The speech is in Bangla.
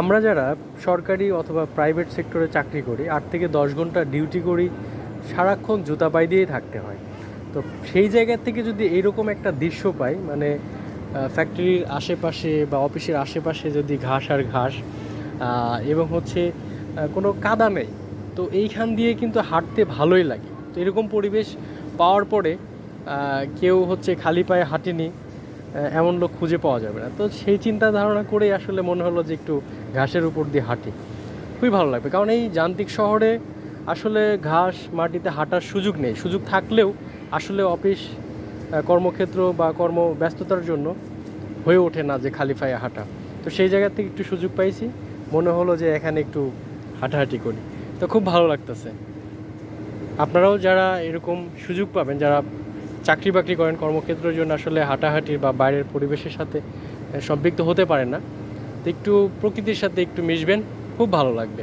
আমরা যারা সরকারি অথবা প্রাইভেট সেক্টরে চাকরি করি, আট থেকে দশ ঘণ্টা ডিউটি করি, সারাক্ষণ জুতা পাই দিয়েই থাকতে হয়। তো সেই জায়গার থেকে যদি এইরকম একটা দৃশ্য পাই মানে ফ্যাক্টরির আশেপাশে বা অফিসের আশেপাশে যদি ঘাস আর ঘাস এবং হচ্ছে কোনো কাদা নেই, তো এইখান দিয়ে কিন্তু হাঁটতে ভালোই লাগে। তো এরকম পরিবেশ পাওয়ার পরে কেউ হচ্ছে খালি পায়ে হাঁটেনি এমন লোক খুঁজে পাওয়া যাবে না। তো সেই চিন্তা ধারণা করেই আসলে মনে হলো যে একটু ঘাসের উপর দিয়ে হাঁটি। খুবই ভালো লাগবে। কারণ এই যান্ত্রিক শহরে আসলে ঘাস মাটিতে হাঁটার সুযোগ নেই। সুযোগ থাকলেও আসলে অফিস কর্মক্ষেত্র বা কর্ম ব্যস্ততার জন্য হয়ে ওঠে না যে খালি পায়ে হাঁটা। তো সেই জায়গা থেকে একটু সুযোগ পাইছি। মনে হলো যে এখানে একটু হাঁটাহাঁটি করি। তো খুব ভালো লাগতেছে। আপনারাও যারা এরকম সুযোগ পাবেন, যারা চাকরি বাকরি করেন, কর্মক্ষেত্রের জন্য আসলে হাঁটাহাঁটি বা বাইরের পরিবেশের সাথে সম্পৃক্ত হতে পারেন না। একটু প্রকৃতির সাথে একটু মিশবেন, খুব ভালো লাগবে।